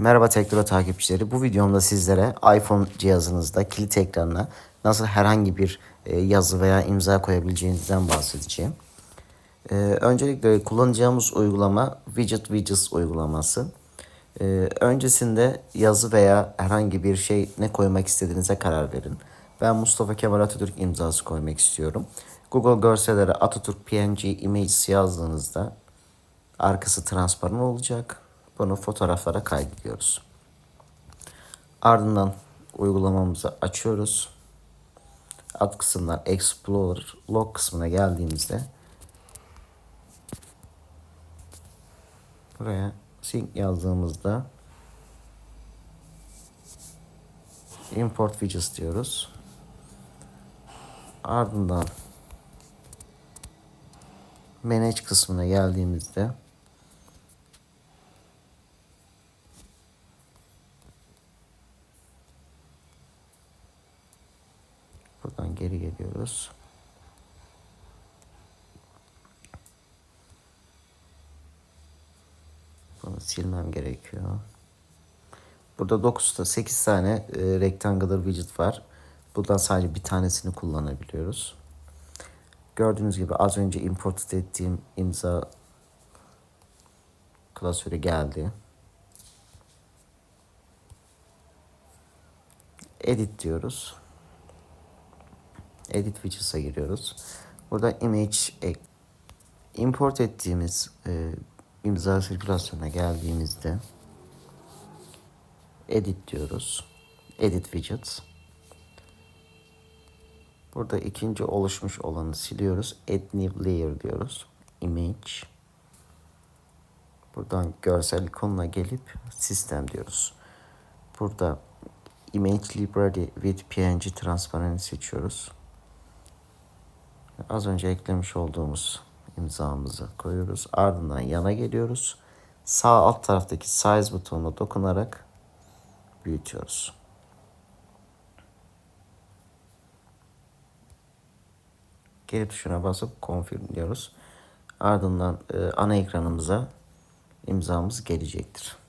Merhaba Teknolo takipçileri. Bu videomda sizlere iPhone cihazınızda kilit ekranına nasıl herhangi bir e, yazı veya imza koyabileceğinizden bahsedeceğim. E, Öncelikle kullanacağımız uygulama Widget Widgets uygulaması. E, Öncesinde yazı veya herhangi bir şey ne koymak istediğinize karar verin. Ben Mustafa Kemal Atatürk imzası koymak istiyorum. Google görsellere Atatürk PNG Images yazdığınızda arkası transparan olacak. Bunu fotoğraflara kaydediyoruz. Ardından uygulamamızı açıyoruz. Alt kısımdan Explorer log kısmına geldiğimizde buraya sync yazdığımızda import widgets diyoruz. Ardından manage kısmına geldiğimizde Buradan geri geliyoruz. Bunu silmem gerekiyor. Burada 9'da 8 tane e, rectangular widget var. Buradan sadece bir tanesini kullanabiliyoruz. Gördüğünüz gibi az önce import ettiğim imza klasörü geldi. Edit diyoruz. Edit Widgets'a giriyoruz. Burada image. Import ettiğimiz e, imza sirkülasyona geldiğimizde Edit diyoruz. Edit Widgets. Burada ikinci oluşmuş olanı siliyoruz. Add New Layer diyoruz. Image. Buradan görsel ikonuna gelip sistem diyoruz. Burada Image Library with PNG Transparency seçiyoruz. Az önce eklemiş olduğumuz imzamızı koyuyoruz. Ardından yana geliyoruz. Sağ alt taraftaki size butonuna dokunarak büyütüyoruz. Geri tuşuna basıp confirm diyoruz. Ardından e, ana ekranımıza imzamız gelecektir.